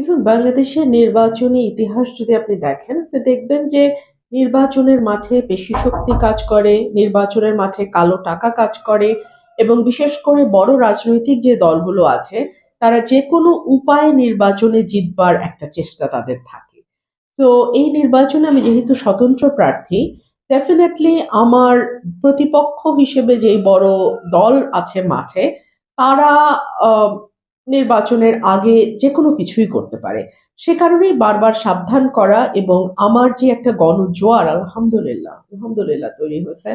দেখুন, বাংলাদেশের নির্বাচনী ইতিহাস যদি আপনি দেখেন তো দেখবেন যে নির্বাচনের মাঠে পেশি শক্তি কাজ করে, নির্বাচনের মাঠে কালো টাকা কাজ করে এবং বিশেষ করে বড় রাজনৈতিক যে দলগুলো আছে, তারা যে কোনো উপায়ে নির্বাচনে জিতবার একটা চেষ্টা তাদের থাকে। তো এই নির্বাচনে আমি যেহেতু স্বতন্ত্র প্রার্থী ডেফিনেটলি আমার প্রতিপক্ষ হিসেবে যেই বড় দল আছে মাঠে, তারা নির্বাচনের আগে যে কোনো কিছুই করতে পারে। সে কারণেই বারবার সাবধান করা এবং আমার যে একটা গণজোয়ার, আলহামদুলিল্লাহ আলহামদুলিল্লাহ তৈরি হয়েছে,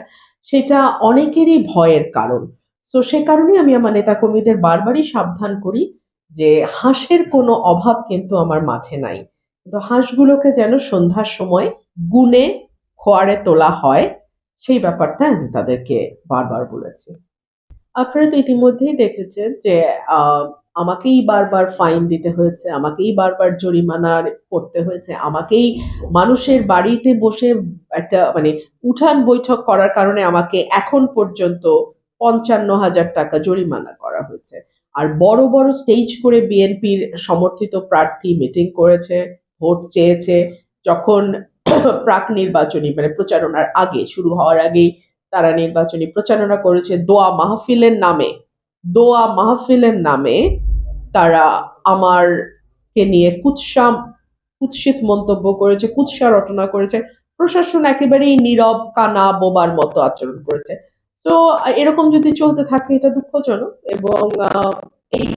সেটা অনেকেরই ভয়ের কারণ। তো সে কারণেই আমি আমার নেতাকর্মীদের বারবারই সাবধান করি যে হাঁসের কোনো অভাব কিন্তু আমার মাঠে নাই। কিন্তু হাঁসগুলোকে যেন সন্ধ্যার সময় গুনে খোয়ারে তোলা হয়, সেই ব্যাপারটা আমি তাদেরকে বারবার বলেছি। আপনারা তো ইতিমধ্যেই দেখেছেন যে আমাকেই বারবার ফাইন দিতে হয়েছে, আমাকেই বারবার জরিমানা করতে হয়েছে, আমাকেই মানুষের বাড়িতে বসে একটা মানে উঠান বৈঠক করার কারণে আমাকে এখন পর্যন্ত পঞ্চান্ন হাজার টাকা জরিমানা করা হয়েছে। আর বড় বড় স্টেজ করে বিএনপির সমর্থিত প্রার্থী মিটিং করেছে, ভোট চেয়েছে, যখন প্রাক নির্বাচনী মানে প্রচারণার আগে, শুরু হওয়ার আগেই তারা নির্বাচনী প্রচারণা করেছে দোয়া মাহফিলের নামে। দোয়া মাহফিলের নামে তারা আমারকে নিয়ে কুৎসা কুৎসিত মন্তব্য করেছে কুৎসা রটনা করেছে। প্রশাসন একেবারেই নীরব, কানা, বোবার মতো আচরণ করেছে। তো এরকম যদি চলতে থাকে, এটা দুঃখজনক এবং এই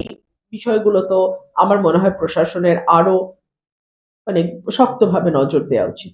বিষয়গুলো তো আমার মনে হয় প্রশাসনের আরও মানে শক্তভাবে নজর দেওয়া উচিত।